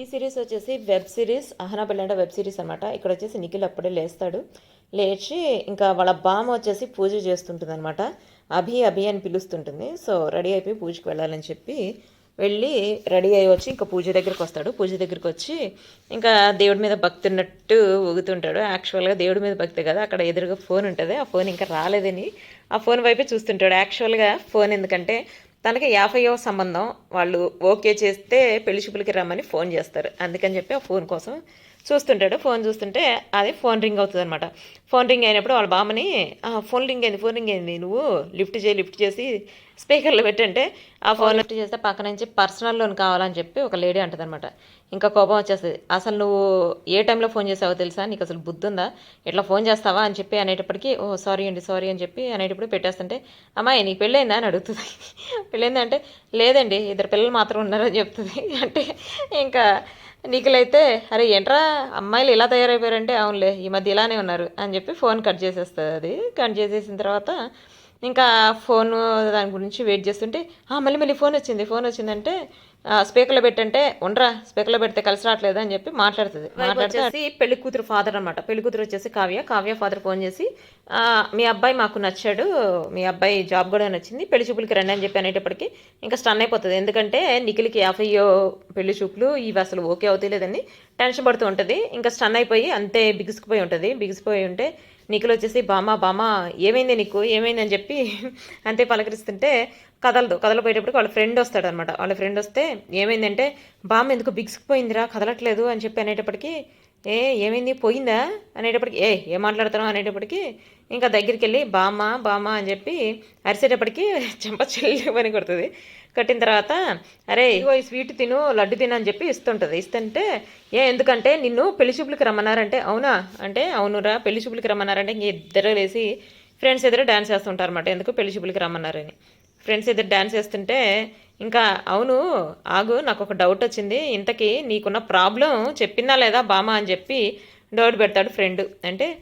ఈ సిరీస్ వచ్చేసి web series Ahana Pellanta web series అనమాట ఇక్కడ వచ్చేసి నిఖిల్ అప్పుడే లేస్తాడు. లేచి ఇంకా వాళ్ళ బామ్మ వచ్చేసి పూజ చేస్తుంటుంది అనమాట అభి అభి అని పిలుస్తుంటుంది. సో రెడీ అయిపోయి పూజకి వెళ్ళాలని చెప్పి వెళ్ళి రెడీ అయ్యి వచ్చి ఇంకా పూజ దగ్గరికి వస్తాడు. పూజ దగ్గరికి వచ్చి ఇంకా దేవుడి మీద భక్తి ఉన్నట్టు ఊగుతుంటాడు. యాక్చువల్గా దేవుడి మీద భక్తి కదా. అక్కడ ఎదురుగా ఫోన్ ఉంటుంది. ఆ ఫోన్ ఇంకా రాలేదని ఆ ఫోన్ వైపే చూస్తుంటాడు. యాక్చువల్గా ఫోన్ ఎందుకంటే తనకి యాభైవ సంబంధం. వాళ్ళు ఓకే చేస్తే పెళ్ళి చూపులకి రమ్మని ఫోన్ చేస్తారు. అందుకని చెప్పి ఆ ఫోన్ కోసం చూస్తుంటాడు. ఫోన్ చూస్తుంటే అది ఫోన్ రింగ్ అవుతుంది అనమాట ఫోన్ రింగ్ అయినప్పుడు వాళ్ళ బామ్మని "ఆ, ఫోన్ రింగ్ అయింది ఫోన్ రింగ్ అయింది. నువ్వు లిఫ్ట్ చేయి లిఫ్ట్ చేసి స్పీకర్లో పెట్టంటే ఆ ఫోన్ లిఫ్ట్ చేస్తే పక్క నుంచి పర్సనల్ లోన్ కావాలని చెప్పి ఒక లేడీ అంటదనమాట ఇంకా కోపం వచ్చేస్తుంది. అసలు నువ్వు ఏ టైంలో ఫోన్ చేసావో తెలుసా? నీకు అసలు బుద్ధి ఉందా ఇట్లా ఫోన్ చేస్తావా? అని చెప్పి అనేటప్పటికి ఓ సారీ అండి సారీ అని చెప్పి అనేటప్పుడు పెట్టేస్తుంటే అమ్మాయి నీకు పెళ్ళైందా? అని అడుగుతుంది. పెళ్ళైందా అంటే లేదండి ఇద్దరు పిల్లలు మాత్రం ఉన్నారని చెప్తుంది. అంటే ఇంకా నీకులైతే అరే ఏంట్రా అమ్మాయిలు ఇలా తయారైపోయారంటే అవునులే ఈ మధ్య ఇలానే ఉన్నారు అని చెప్పి ఫోన్ కట్ చేసేస్తుంది. అది కట్ చేసేసిన తర్వాత ఇంకా ఫోన్ దాని గురించి వెయిట్ చేస్తుంటే మళ్ళీ మళ్ళీ ఫోన్ వచ్చింది ఫోన్ వచ్చిందంటే స్పీకర్లో పెట్టంటే ఉండరా స్పీకర్లో పెడితే కలిసి రావట్లేదు అని చెప్పి మాట్లాడుతుంది. మాట్లాడితే పెళ్ళి కూతురు ఫాదర్ అనమాట పెళ్ళి కూతురు వచ్చేసి కావ్య. కావ్య ఫాదర్ ఫోన్ చేసి "ఆ, మీ అబ్బాయి మాకు నచ్చాడు మీ అబ్బాయి జాబ్ కూడా నచ్చింది పెళ్ళి చూపులకి రండి అని చెప్పి అనేటప్పటికి ఇంకా స్టన్ అయిపోతుంది. ఎందుకంటే నిఖిల్కి యాభైయో పెళ్ళి చూపులు ఇవి అసలు ఓకే అవుతాయి లేదని టెన్షన్ పడుతూ ఉంటుంది. ఇంకా స్టన్ అయిపోయి అంతే బిగుసుకుపోయి ఉంటుంది. బిగుసిపోయి ఉంటే నిఖిల్ వచ్చేసి బామా బామా ఏమైంది నీకు? ఏమైంది? అని చెప్పి అంతే పలకరిస్తుంటే కదలదు. కదలపోయేటప్పటికి వాళ్ళ ఫ్రెండ్ వస్తాడు అనమాట వాళ్ళ ఫ్రెండ్ వస్తే ఏమైందంటే బామ్మ ఎందుకు బిగుసుకుపోయిందిరా? కదలట్లేదు అని చెప్పి అనేటప్పటికి ఏ ఏమైంది? పోయిందా? అనేటప్పటికి ఏ ఏం మాట్లాడుతున్నావు? అనేటప్పటికి ఇంకా దగ్గరికి వెళ్ళి బామ్మ బామ్మ అని చెప్పి అరిసేటప్పటికి చెంప చెల్లి కొడుతుంది. కట్టిన తర్వాత అరే ఇగో ఈ స్వీట్ తిను లడ్డు తిను అని చెప్పి ఇస్తుంటుంది. ఇస్తుంటే ఏ ఎందుకంటే నిన్ను పెళ్ళి చూపులకి రమ్మన్నారంటే అవునా? అంటే అవునురా పెళ్ళి చూపులకి రమ్మన్నారంటే ఇంక ఇద్దరు లేసి ఫ్రెండ్స్ ఎదురు డ్యాన్స్ చేస్తుంటారు అనమాట ఎందుకు పెళ్ళి చూపులకి రమ్మన్నారని? ఫ్రెండ్స్ ఇద్దరు డ్యాన్స్ చేస్తుంటే ఇంకా అవును ఆగు నాకు ఒక డౌట్ వచ్చింది. ఇంతకీ నీకున్న ప్రాబ్లం చెప్పిందా లేదా బామ? అని చెప్పి డౌట్ పెడతాడు ఫ్రెండ్ అంటే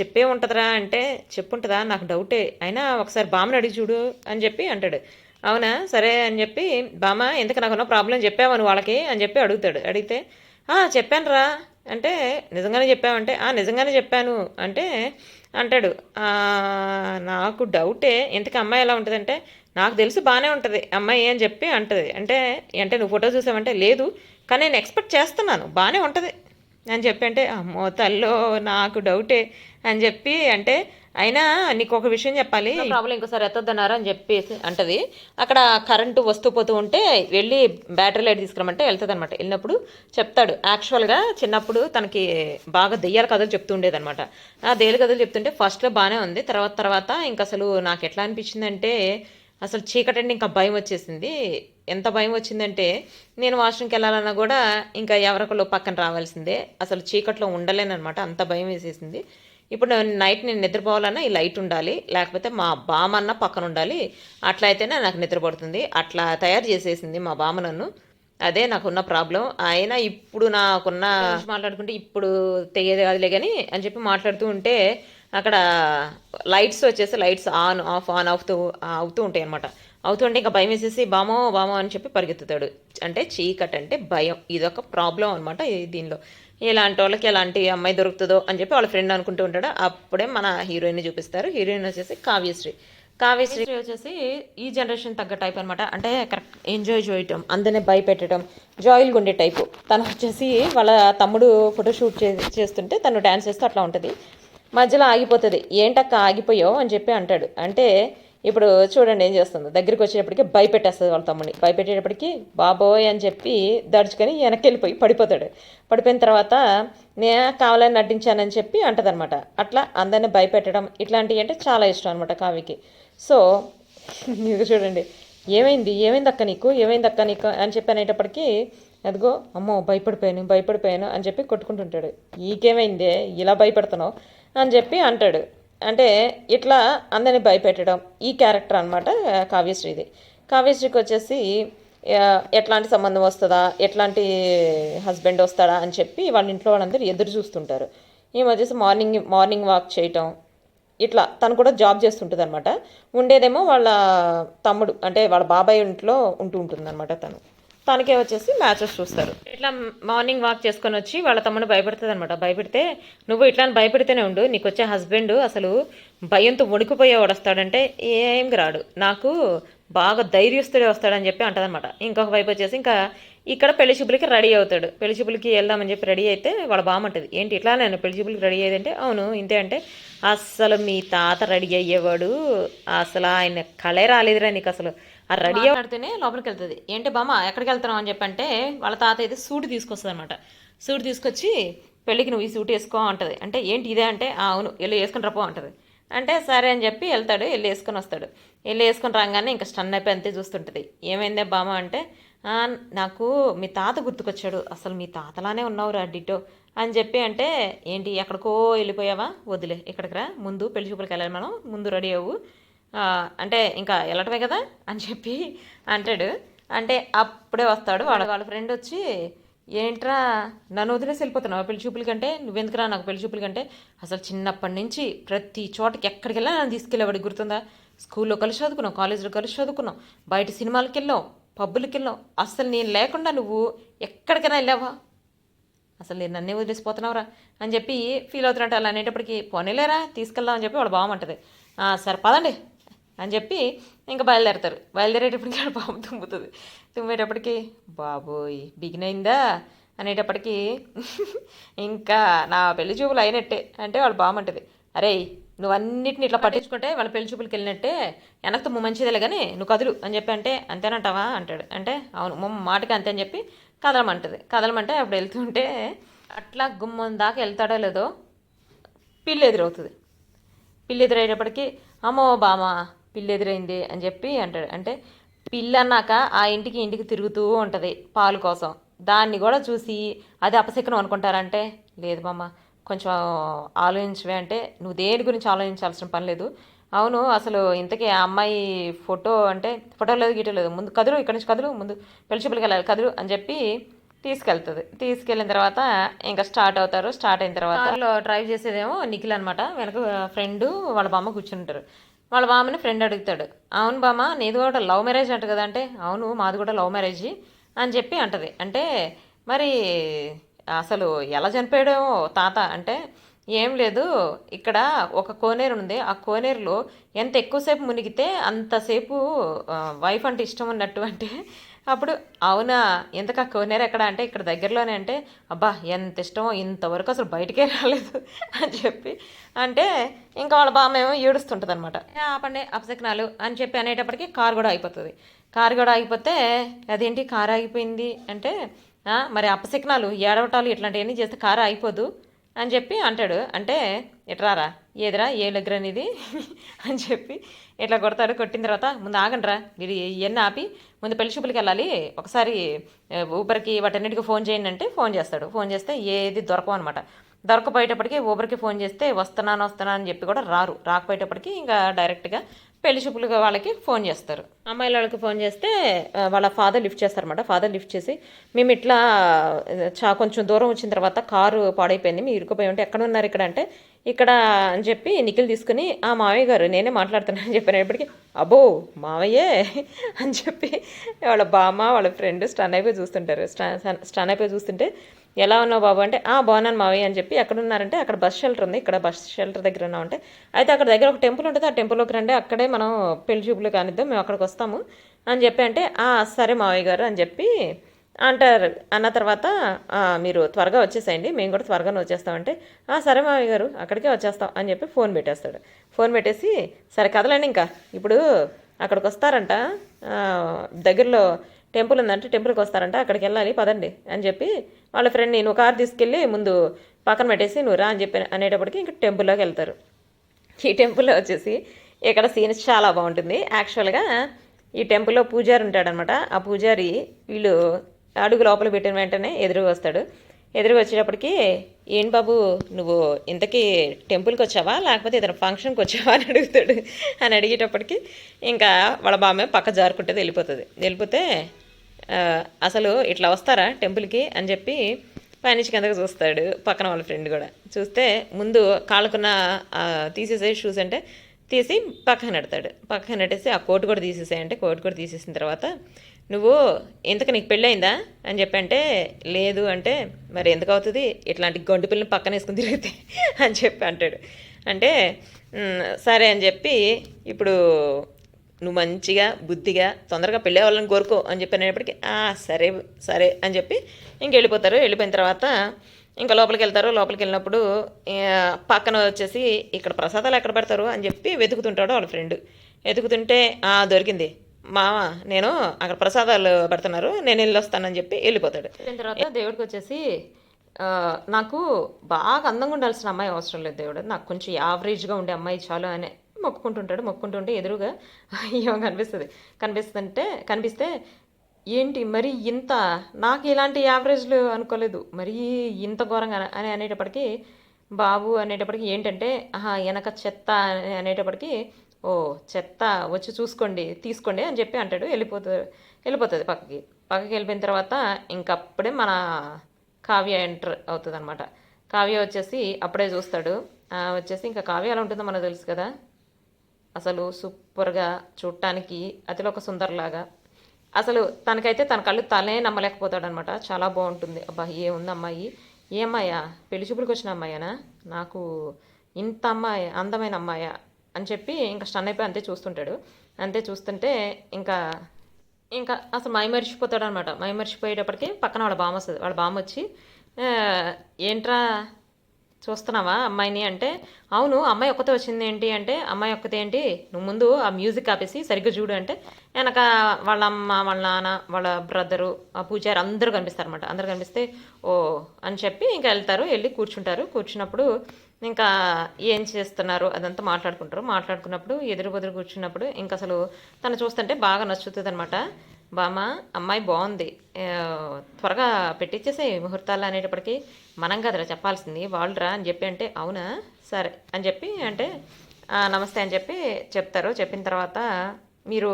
చెప్పే ఉంటుందిరా అంటే చెప్పుంటుందా? నాకు డౌటే అయినా ఒకసారి బామని అడిగి చూడు అని చెప్పి అంటాడు. అవునా? సరే అని చెప్పి బామ్మ ఎందుకు నాకున్న ప్రాబ్లం చెప్పావా నువ్వు వాళ్ళకి? అని చెప్పి అడుగుతాడు. అడిగితే చెప్పాను చెప్పానురా. అంటే నిజంగానే చెప్పావంటే? "ఆ, నిజంగానే చెప్పాను. అంటే అంటాడు నాకు డౌటే ఇంతకు అమ్మాయి ఎలా ఉంటుందంటే నాకు తెలిసి బాగానే ఉంటుంది అమ్మాయి అని చెప్పి అంటది. అంటే అంటే నువ్వు ఫోటో చూసావంటే లేదు కానీ నేను ఎక్స్పెక్ట్ చేస్తున్నాను బాగానే ఉంటుంది. అని చెప్పి అంటే అమ్మో తల్లో నాకు డౌటే అని చెప్పి అంటే అయినా నీకు ఒక విషయం చెప్పాలి. ప్రాబ్లం ఇంకోసారి ఎత్తొద్దన్నారు అని చెప్పేసి అంటది. అక్కడ కరెంటు వస్తూ పోతూ ఉంటే వెళ్ళి బ్యాటరీ లైట్ తీసుకురమంటే వెళ్తుంది అనమాట వెళ్ళినప్పుడు చెప్తాడు. యాక్చువల్గా చిన్నప్పుడు తనకి బాగా దెయ్యాల కథలు చెప్తూ ఉండేదన్నమాట. ఆ దెయ్యాల కథలు చెప్తుంటే ఫస్ట్లో బాగానే ఉంది. తర్వాత తర్వాత ఇంకా అసలు నాకు ఎట్లా అనిపించిందంటే అసలు చీకటి అంటే ఇంకా భయం వచ్చేసింది. ఎంత భయం వచ్చిందంటే నేను వాష్రూమ్కి వెళ్ళాలన్నా కూడా ఇంకా ఎవరికలో పక్కన రావాల్సిందే. అసలు చీకట్లో ఉండలేనమాట అంత భయం వేసేసింది. ఇప్పుడు నేను నైట్ నేను నిద్రపోవాలన్నా ఈ లైట్ ఉండాలి లేకపోతే మా బామన్న పక్కన ఉండాలి. అట్లా అయితేనే నాకు నిద్రపడుతుంది అట్లా తయారు చేసేసింది మా బామ నన్ను. అదే నాకున్న ప్రాబ్లం అయినా ఇప్పుడు నాకున్న మాట్లాడుకుంటే ఇప్పుడు తెగేది కాదులే కానీ అని చెప్పి మాట్లాడుతూ ఉంటే అక్కడ లైట్స్ వచ్చేసి లైట్స్ ఆన్ ఆఫ్ ఆన్ అవుతూ అవుతూ ఉంటాయి అనమాట అవుతూ ఉంటే ఇంకా భయం వేసేసి బామో బామో అని చెప్పి పరిగెత్తుతాడు. అంటే చీకట్ అంటే భయం. ఇదొక ప్రాబ్లం అనమాట దీనిలో. ఇలాంటి వాళ్ళకి ఎలాంటి అమ్మాయి దొరుకుతుందో అని చెప్పి వాళ్ళ ఫ్రెండ్ అనుకుంటూ ఉంటాడు. అప్పుడే మన హీరోయిన్ చూపిస్తారు. హీరోయిన్ వచ్చేసి కావ్యశ్రీ. కావ్యశ్రీ వచ్చేసి ఈ జనరేషన్ తగ్గ టైప్ అనమాట అంటే కరెక్ట్ ఎంజాయ్ చేయటం అందరినీ భయపెట్టడం జాయిల్గా ఉండే టైపు. తను వచ్చేసి వాళ్ళ తమ్ముడు ఫోటోషూట్ చే చేస్తుంటే తను డ్యాన్స్ చేస్తూ అట్లా ఉంటుంది. మధ్యలో ఆగిపోతుంది. ఏంటక్క ఆగిపోయావు? అని చెప్పి అంటాడు. అంటే ఇప్పుడు చూడండి ఏం చేస్తుంది? దగ్గరికి వచ్చేటప్పటికి భయపెట్టేస్తుంది వాళ్ళ తమ్ముడిని. భయపెట్టేటప్పటికి బాబోయ్ అని చెప్పి దడుచుకొని వెనక్కి వెళ్ళిపోయి పడిపోతాడు. పడిపోయిన తర్వాత నేను కావాలని నటించానని చెప్పి అంటదనమాట. అట్లా అందరిని భయపెట్టడం ఇట్లాంటివి అంటే చాలా ఇష్టం అనమాట కావ్యకి. సో ఇది చూడండి. ఏమైంది? ఏమైంది అక్క నీకు? ఏమైంది అక్క నీకు? అని చెప్పి అనేటప్పటికీ అదిగో అమ్మో భయపడిపోయాను భయపడిపోయాను అని చెప్పి కొట్టుకుంటుంటాడు. ఈకేమైందే? ఇలా భయపడుతున్నావు? అని చెప్పి అంటాడు. అంటే ఇట్లా అందరిని భయపెట్టడం ఈ క్యారెక్టర్ అనమాట కావ్యశ్రీది. కావ్యశ్రీకి వచ్చేసి ఎట్లాంటి సంబంధం వస్తుందా ఎట్లాంటి హస్బెండ్ వస్తాడా అని చెప్పి వాళ్ళ ఇంట్లో వాళ్ళందరూ ఎదురు చూస్తుంటారు. ఈమె వచ్చేసి మార్నింగ్ మార్నింగ్ వాక్ చేయటం ఇట్లా తను కూడా జాబ్ చేస్తుంటుంది అనమాట ఉండేదేమో వాళ్ళ తమ్ముడు అంటే వాళ్ళ బాబాయ్ ఇంట్లో ఉంటూ ఉంటుంది అనమాట తను. తనకే వచ్చేసి మ్యాచెస్ చూస్తారు. ఇట్లా మార్నింగ్ వాక్ చేసుకొని వచ్చి వాళ్ళ తమ్ముడు భయపెడుతుంది అనమాట భయపెడితే నువ్వు ఇట్లా అని భయపెడితేనే ఉండు నీకు వచ్చే హస్బెండ్ అసలు భయంతో వణికిపోయేవాడు వస్తాడంటే ఏం రాడు. నాకు బాగా ధైర్యస్తుడే వస్తాడని చెప్పి అంటదనమాట ఇంకొక వైపు వచ్చేసి ఇంకా ఇక్కడ పెళ్ళి చూపులకి రెడీ అవుతాడు. పెళ్ళి చూపులకి వెళ్దామని చెప్పి రెడీ అయితే వాళ్ళ బాగుంటుంది ఏంటి ఇట్లా నేను పెళ్ళి చూపులకి రెడీ అయ్యేదంటే అవును ఇంతే అంటే అస్సలు మీ తాత రెడీ అయ్యేవాడు. అసలు ఆయన కళే రాలేదురా నీకు అసలు. ఆ రెడీ ఆడితేనే లోపలికి వెళ్తుంది. ఏంటి బామ్మ ఎక్కడికి వెళ్తున్నావు అని చెప్పంటే వాళ్ళ తాత అయితే సూట్ తీసుకొస్తుంది అనమాట సూట్ తీసుకొచ్చి పెళ్ళికి నువ్వు ఈ సూట్ వేసుకో అంటది. అంటే ఏంటి ఇదే? అంటే అవును వెళ్ళి వేసుకుని రపో అంటది. అంటే సరే అని చెప్పి వెళ్తాడు వెళ్ళి వేసుకొని వస్తాడు. వెళ్ళి వేసుకొని రాగానే ఇంకా స్టన్ అయిపోయి అంతే చూస్తుంటుంది. ఏమైందే బామ్మ అంటే నాకు మీ తాత గుర్తుకొచ్చాడు. అసలు మీ తాతలానే ఉన్నావురా డిటో అని చెప్పి అంటే ఏంటి ఎక్కడికో వెళ్ళిపోయావా? వదిలే ఇక్కడికి రా. ముందు పెళ్ళి చూపులకు వెళ్ళాలి మనం. ముందు రెడీ అవ్వు. అంటే ఇంకా వెళ్ళటమే కదా అని చెప్పి అంటాడు. అంటే అప్పుడే వస్తాడు వాడు వాళ్ళ ఫ్రెండ్ వచ్చి ఏంట్రా నన్ను వదిలేసి వెళ్ళిపోతున్నావు పెళ్ళి చూపుల కంటే నువ్వెందుకురా నాకు పెళ్ళి చూపులకంటే అసలు చిన్నప్పటి నుంచి ప్రతి చోటకి ఎక్కడికి వెళ్ళినా నన్ను తీసుకెళ్ళేవాడికి గుర్తుందా? స్కూల్లో కలిసి చదువుకున్నాం కాలేజీలో కలిసి చదువుకున్నాం బయట సినిమాలకి వెళ్ళాం పబ్బులకి వెళ్ళాం అసలు నేను లేకుండా నువ్వు ఎక్కడికైనా వెళ్ళావా? అసలు నేను నన్నే వదిలేసిపోతున్నావురా అని చెప్పి ఫీల్ అవుతున్నట్టు అలా అనేటప్పటికి పోనీలేరా తీసుకెళ్దాం అని చెప్పి వాడు బాగుంటుంది సరే పదండి అని చెప్పి ఇంకా బయలుదేరతారు. బయలుదేరేటప్పటికి వాడు బాబు తుమ్ముతుంది. తుమ్మేటప్పటికి బాబోయ్ బిగిన్ అయిందా? అనేటప్పటికీ ఇంకా నా పెళ్ళి చూపులు అయినట్టే అంటే వాడు బాగుంటుంది అరే నువ్వు అన్నిటిని ఇట్లా పట్టించుకుంటే వాళ్ళ పెళ్ళి చూపులకి వెళ్ళినట్టే వెనక్కి తుమ్ము మంచిదేలే కానీ నువ్వు కదులు అని చెప్పి అంటే అంతేనంటావా అంటాడు. అంటే అవును మొమ్మ మాటకి అంతే అని చెప్పి కదలమంటది. కదలమంటే అప్పుడు వెళ్తుంటే అట్లా గుమ్మం దాకా వెళ్తాడో లేదో పిల్లి ఎదురవుతుంది. పిల్లి ఎదురయ్యేటప్పటికి అమ్మో బామ పిల్లి ఎదురైంది అని చెప్పి అంటాడు. అంటే పిల్లి అన్నాక ఆ ఇంటికి ఇంటికి తిరుగుతూ ఉంటుంది పాలు కోసం. దాన్ని కూడా చూసి అది అపశకనం అనుకుంటారంటే లేదు బామ్మ కొంచెం ఆలోచించవే అంటే నువ్వు దేని గురించి ఆలోచించాల్సిన పని లేదు. అవును అసలు ఇంతకీ ఆ అమ్మాయి ఫోటో అంటే ఫోటో లేదు గీటో లేదు. ముందు కదులు ఇక్కడ నుంచి కదులు ముందు పెళ్ళి చూపులకి వెళ్ళాలి కదులు అని చెప్పి తీసుకెళ్తుంది. తీసుకెళ్ళిన తర్వాత ఇంకా స్టార్ట్ అవుతారు. స్టార్ట్ అయిన తర్వాత వాళ్ళు డ్రైవ్ చేసేదేమో నిఖిల్ అనమాట వెనక ఫ్రెండ్ వాళ్ళ బామ్మ కూర్చుంటారు. వాళ్ళ బామ్మని ఫ్రెండ్ అడుగుతాడు. అవును బామ్మ నీది కూడా లవ్ మ్యారేజ్ అంట కదా అంటే అవును మాది కూడా లవ్ మ్యారేజ్ అని చెప్పి అంటది. అంటే మరి అసలు ఎలా చనిపోయాడో తాత అంటే ఏం లేదు ఇక్కడ ఒక కోనేరు ఉంది. ఆ కోనేరులో ఎంత ఎక్కువసేపు మునిగితే అంతసేపు వైఫ్ అంటే ఇష్టం ఉన్నట్టు అంటే అప్పుడు అవునా ఎందుకు ఆ కోనేరు ఎక్కడ? అంటే ఇక్కడ దగ్గరలోనే అంటే అబ్బా ఎంత ఇష్టమో ఇంతవరకు అసలు బయటికే రాలేదు అని చెప్పి. అంటే ఇంకా వాళ్ళ బామ్మ ఏమో ఏడుస్తుంటుంది అనమాట ఆపండి అపశకనాలు అని చెప్పి అనేటప్పటికి కారు కూడా అయిపోతుంది కారు కూడా ఆగిపోతే అదేంటి కారు ఆగిపోయింది? అంటే మరి అపశకనాలు ఏడవటాలు ఇట్లాంటివన్నీ చేస్తే కారు అయిపోదు అని చెప్పి అంటాడు. అంటే ఎట్రారా? ఏదిరా? ఏ దగ్గర అనేది అని చెప్పి ఇట్లా కొడతాడు. కొట్టిన తర్వాత ముందు ఆగండిరా మీరు ఇవన్నీ ఆపి ముందు పెళ్ళి చూపులకి వెళ్ళాలి. ఒకసారి ఊబర్కి వాటన్నిటికీ ఫోన్ చేయండి అంటే ఫోన్ చేస్తాడు. ఫోన్ చేస్తే ఏది దొరకవు అనమాట దొరకపోయేటప్పటికి ఊబర్కి ఫోన్ చేస్తే వస్తున్నాను వస్తున్నాను అని చెప్పి కూడా రారు. రాకపోయేటప్పటికి ఇంకా డైరెక్ట్గా పెళ్ళి చూపులుగా వాళ్ళకి ఫోన్ చేస్తారు. అమ్మాయిల వాళ్ళకి ఫోన్ చేస్తే వాళ్ళ ఫాదర్ లిఫ్ట్ చేస్తారన్నమాట. ఫాదర్ లిఫ్ట్ చేసి మేము ఇట్లా చా కొంచెం దూరం వచ్చిన తర్వాత కారు పాడైపోయింది మీరు ఇరుకుపోయి ఉంటే ఎక్కడ ఉన్నారు ఇక్కడ? అంటే ఇక్కడ అని చెప్పి నిఖిల్ తీసుకుని ఆ మావయ్య గారు నేనే మాట్లాడుతున్నాను అని చెప్పినప్పటికీ అబ్బో మావయ్యే అని చెప్పి వాళ్ళ బామ్మ వాళ్ళ ఫ్రెండ్ స్టన్ అయిపోయి చూస్తుంటారు. స్టన్ స్టన్ అయిపోయి చూస్తుంటే ఎలా ఉన్నావు బాబు అంటే ఆ బాగున్నాను మావయ్య అని చెప్పి ఎక్కడ ఉన్నారంటే అక్కడ బస్ షెల్టర్ ఉంది. ఇక్కడ బస్ షెల్టర్ దగ్గర ఉన్నామంటే అయితే అక్కడ దగ్గర ఒక టెంపుల్ ఉంటుంది. ఆ టెంపుల్లోకి రండి. అక్కడే మనం పెళ్ళి చూపులు కానిద్దాం మేము అక్కడికి వస్తాము అని చెప్పి అంటే ఆ సరే మావయ్య గారు అని చెప్పి అంటారు. అన్న తర్వాత మీరు త్వరగా వచ్చేసేయండి. మేము కూడా త్వరగానే వచ్చేస్తామంటే "ఆ, సరే మావయ్య గారు అక్కడికే వచ్చేస్తాం అని చెప్పి ఫోన్ పెట్టేస్తాడు. ఫోన్ పెట్టేసి సరే కదలండి ఇంకా. ఇప్పుడు అక్కడికి వస్తారంట. దగ్గరలో టెంపుల్ ఉందంటే టెంపుల్కి వస్తారంట అక్కడికి వెళ్ళాలి పదండి అని చెప్పి వాళ్ళ ఫ్రెండ్ని నువ్వు కార్ తీసుకెళ్ళి ముందు పక్కన పెట్టేసి నువ్వు రా అని చెప్పి అనేటప్పటికి ఇంకా టెంపుల్లోకి వెళ్తారు. ఈ టెంపుల్లో వచ్చేసి ఇక్కడ సీన్స్ చాలా బాగుంటుంది. యాక్చువల్గా ఈ టెంపుల్లో పూజారి ఉంటాడనమాట. ఆ పూజారి వీళ్ళు అడుగు లోపల పెట్టిన వెంటనే ఎదురుగా వస్తాడు. ఎదురుగా వచ్చేటప్పటికి ఏం బాబు నువ్వు ఇంతకీ టెంపుల్కి వచ్చావా? లేకపోతే ఏదైనా ఫంక్షన్కి వచ్చావా? అని అడుగుతాడు. అని అడిగేటప్పటికి ఇంకా వాళ్ళ బామ్మ పక్క జారుకుంటే వెళ్ళిపోతుంది. వెళ్ళిపోతే అసలు ఇట్లా వస్తారా టెంపుల్కి అని చెప్పి పైనుంచి కిందకు చూస్తాడు పక్కన వాళ్ళ ఫ్రెండ్ కూడా. చూస్తే ముందు కాళ్ళకున్న తీసేసే షూస్ అంటే తీసి పక్కన పెడతాడు పక్కన పెట్టేసి ఆ కోట్ కూడా తీసేసాయంటే కోట్ కూడా తీసేసిన తర్వాత నువ్వు ఇంతకు నీకు పెళ్ళయిందా? అని చెప్పి అంటే లేదు అంటే మరి ఎందుకు అవుతుంది? ఇట్లాంటి గొండు పిల్లని పక్కన వేసుకుని తిరిగితే అని చెప్పి అంటాడు. అంటే సరే అని చెప్పి ఇప్పుడు నువ్వు మంచిగా బుద్ధిగా తొందరగా పెళ్ళే వాళ్ళని కోరుకో అని చెప్పి అనేటప్పటికి "ఆ, సరే సరే అని చెప్పి ఇంక వెళ్ళిపోతారు. వెళ్ళిపోయిన తర్వాత ఇంకా లోపలికి వెళ్తారు. లోపలికి వెళ్ళినప్పుడు పక్కన వచ్చేసి ఇక్కడ ప్రసాదాలు ఎక్కడ పెడతారు అని చెప్పి వెతుకుతుంటాడు వాళ్ళ ఫ్రెండ్. వెతుకుతుంటే "ఆ, దొరికింది. మామ నేను అక్కడ ప్రసాదాలు పెడుతున్నారు. నేను వెళ్ళి వస్తానని చెప్పి వెళ్ళిపోతాడు. తర్వాత దేవుడికి వచ్చేసి నాకు బాగా అందంగా ఉండాల్సిన అమ్మాయి అవసరం లేదు దేవుడు. నాకు కొంచెం యావరేజ్గా ఉండే అమ్మాయి చాలు అనే మొక్కుకుంటుంటాడు. మొక్కుకుంటుంటే ఎదురుగా ఏమో కనిపిస్తుంది. కనిపిస్తుంటే కనిపిస్తే ఏంటి మరి ఇంత నాకు ఇలాంటి యావరేజ్లు అనుకోలేదు. మరి ఇంత ఘోరంగా అని అనేటప్పటికీ బాబు అనేటప్పటికి ఏంటంటే ఆహా వెనక చెత్త అని అనేటప్పటికి ఓ చెత్త వచ్చి చూసుకోండి తీసుకోండి అని చెప్పి అంటాడు. వెళ్ళిపోతాడు వెళ్ళిపోతుంది పక్కకి. పక్కకి వెళ్ళిపోయిన తర్వాత ఇంకప్పుడే మన కావ్య ఎంటర్ అవుతుంది అనమాట కావ్య వచ్చేసి అప్పుడే చూస్తాడు. వచ్చేసి ఇంకా కావ్య ఎలా ఉంటుందో మనకు తెలుసు కదా. అసలు సూపర్గా చూడటానికి అతిలోక సుందర్లాగా. అసలు తనకైతే తన కళ్ళు తనే నమ్మలేకపోతాడనమాట. చాలా బాగుంటుంది. అబ్బా ఏముంది అమ్మాయి ఏ అమ్మాయా పెళ్ళి చూపులకు వచ్చిన అమ్మాయేనా? నాకు ఇంత అమ్మాయి అందమైన అమ్మాయా? అని చెప్పి ఇంకా స్టన్ అయిపోయి అంతే చూస్తుంటాడు. అంతే చూస్తుంటే ఇంకా ఇంకా అసలు మై మర్చిపోతాడు అనమాట మై మర్చిపోయేటప్పటికి పక్కన వాళ్ళ బామ్మ వస్తుంది వాళ్ళ బామ్మ వచ్చి ఏంట్రా? చూస్తున్నావా అమ్మాయిని అంటే? అవును అమ్మాయి ఒక్కతే వచ్చింది ఏంటి అంటే అమ్మాయి ఒక్కతే ఏంటి? నువ్వు ముందు ఆ మ్యూజిక్ ఆపేసి సరిగ్గా చూడు అంటే వెనక వాళ్ళ అమ్మ వాళ్ళ నాన్న వాళ్ళ బ్రదరు ఆ పూజారి అందరూ కనిపిస్తారు అనమాట అందరూ కనిపిస్తే ఓ అని చెప్పి ఇంకా వెళ్తారు వెళ్ళి కూర్చుంటారు. కూర్చున్నప్పుడు ఇంకా ఏం చేస్తున్నారు? అదంతా మాట్లాడుకుంటారు. మాట్లాడుకున్నప్పుడు ఎదురు బెదురు కూర్చున్నప్పుడు ఇంకా అసలు తను చూస్తుంటే బాగా నచ్చుతుంది అనమాట బామ్మ అమ్మాయి బాగుంది. త్వరగా పెట్టించేసే ముహూర్తాలు అనేటప్పటికి మనం కదరా చెప్పాల్సింది. వాళ్ళరా అని చెప్పి అంటే అవునా? సరే అని చెప్పి అంటే "ఆ, నమస్తే అని చెప్పి చెప్తారు. చెప్పిన తర్వాత మీరు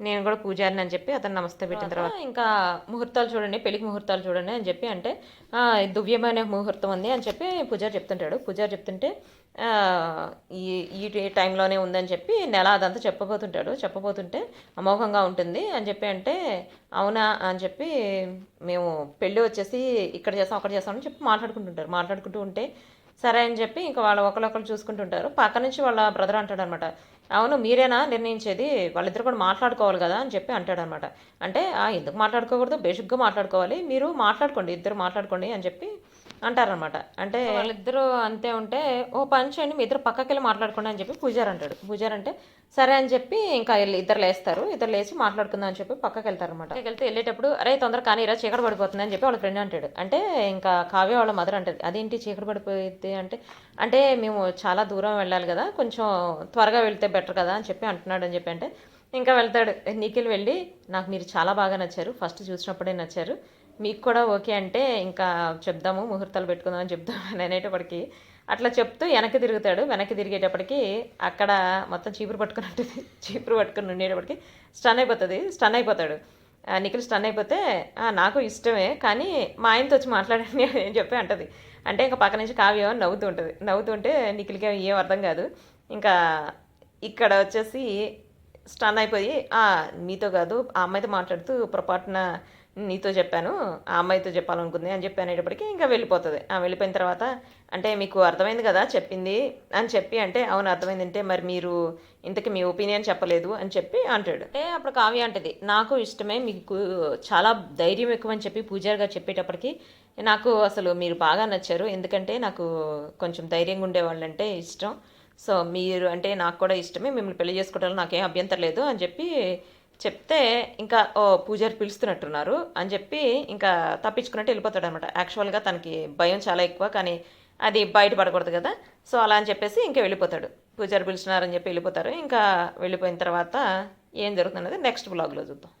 నేను కూడా పూజారిని అని చెప్పి అతను నమస్తే పెట్టిన తర్వాత ఇంకా ముహూర్తాలు చూడండి పెళ్ళికి ముహూర్తాలు చూడండి అని చెప్పి అంటే "ఆ, దివ్యమైన ముహూర్తం ఉంది అని చెప్పి పూజారి చెప్తుంటాడు. పూజారి చెప్తుంటే "ఆ, ఈ ఈ టైంలోనే ఉందని చెప్పి నెల అదంతా చెప్పబోతుంటాడు. చెప్పబోతుంటే అమోఘంగా ఉంటుంది అని చెప్పి అంటే అవునా అని చెప్పి మేము పెళ్ళి వచ్చేసి ఇక్కడ చేస్తాం అక్కడ చేస్తాం అని చెప్పి మాట్లాడుకుంటుంటారు. మాట్లాడుకుంటూ ఉంటే సరే అని చెప్పి ఇంకా వాళ్ళు ఒకరొకరు చూసుకుంటుంటారు. పక్క నుంచి వాళ్ళ బ్రదర్ అంటాడు అనమాట అవును మీరేనా నిర్ణయించేది? వాళ్ళిద్దరు కూడా మాట్లాడుకోవాలి కదా అని చెప్పి అంటాడు అనమాట అంటే "ఆ, ఎందుకు మాట్లాడుకోకూడదు? బేసిక్గా మాట్లాడుకోవాలి. మీరు మాట్లాడుకోండి ఇద్దరు మాట్లాడుకోండి అని చెప్పి అంటారనమాట అంటే వాళ్ళిద్దరూ అంతే ఉంటే ఓ పని చేయండి మీ ఇద్దరు పక్కకి వెళ్ళి మాట్లాడుకోండి అని చెప్పి పూజారి అంటాడు. పూజారి అంటే సరే అని చెప్పి ఇంకా వెళ్ళి ఇద్దరు లేస్తారు. ఇద్దరు లేచి మాట్లాడుకుందాం అని చెప్పి పక్కకి వెళ్తారనమాట వెళ్తే వెళ్ళేటప్పుడు అరే తొందర కానీ రా చీకటి పడిపోతుంది అని చెప్పి వాళ్ళ ఫ్రెండ్ అంటాడు. అంటే ఇంకా కావ్య వాళ్ళ మదర్ అంటది అదేంటి చీకటి పడిపోయింది అంటే అంటే మేము చాలా దూరం వెళ్ళాలి కదా కొంచెం త్వరగా వెళ్తే బెటర్ కదా అని చెప్పి అంటున్నాడు అని చెప్పి అంటే ఇంకా వెళ్తాడు. నిఖిల్ వెళ్ళి నాకు మీరు చాలా బాగా నచ్చారు. ఫస్ట్ చూసినప్పుడే నచ్చారు. మీకు కూడా ఓకే అంటే ఇంకా చెప్దాము ముహూర్తాలు పెట్టుకుందాం అని చెప్దాం అని అనేటప్పటికి అట్లా చెప్తూ వెనక్కి తిరుగుతాడు. వెనక్కి తిరిగేటప్పటికి అక్కడ మొత్తం చీపురు పట్టుకున్నట్టు చీపురు పట్టుకుని ఉండేటప్పటికి స్టన్ అయిపోతుంది. స్టన్ అయిపోతాడు. ఆ, నిఖిల్ స్టన్ అయిపోతే నాకు ఇష్టమే కానీ మా ఆయనతో వచ్చి మాట్లాడండి అని చెప్పి అంటది. అంటే ఇంకా పక్క నుంచి కావ్యం నవ్వుతూ ఉంటుంది. నవ్వుతుంటే నిఖిల్కి ఏం అర్థం కాదు. ఇంకా ఇక్కడ వచ్చేసి స్టన్ అయిపోయి మీతో కాదు ఆ అమ్మాయితో మాట్లాడుతూ పొరపాటున నీతో చెప్పాను ఆ అమ్మాయితో చెప్పాలనుకుంది అని చెప్పి అనేటప్పటికీ ఇంకా వెళ్ళిపోతుంది. ఆ వెళ్ళిపోయిన తర్వాత అంటే మీకు అర్థమైంది కదా చెప్పింది అని చెప్పి అంటే అవును అర్థమైంది అంటే మరి మీరు ఇంతకి మీ ఒపీనియన్ చెప్పలేదు అని చెప్పి అంటాడు. అంటే అప్పుడు కావ్య అంటది నాకు ఇష్టమే మీకు చాలా ధైర్యం ఎక్కువ అని చెప్పి పూజారి గారు చెప్పేటప్పటికి నాకు అసలు మీరు బాగా నచ్చారు. ఎందుకంటే నాకు కొంచెం ధైర్యంగా ఉండేవాళ్ళంటే ఇష్టం. సో మీరు అంటే నాకు కూడా ఇష్టమే మిమ్మల్ని పెళ్ళి చేసుకోవడంలో నాకేం అభ్యంతరం లేదు అని చెప్పి చెప్తే ఇంకా ఓ పూజారి పిలుస్తున్నట్టున్నారు అని చెప్పి ఇంకా తప్పించుకున్నట్టు వెళ్ళిపోతాడు అనమాట యాక్చువల్గా తనకి భయం చాలా ఎక్కువ కానీ అది బయటపడకూడదు కదా. సో అలా అని చెప్పేసి ఇంకా వెళ్ళిపోతాడు. పూజారి పిలుస్తున్నారని చెప్పి వెళ్ళిపోతారు. ఇంకా వెళ్ళిపోయిన తర్వాత ఏం జరుగుతున్నది? నెక్స్ట్ బ్లాగ్లో చూద్దాం.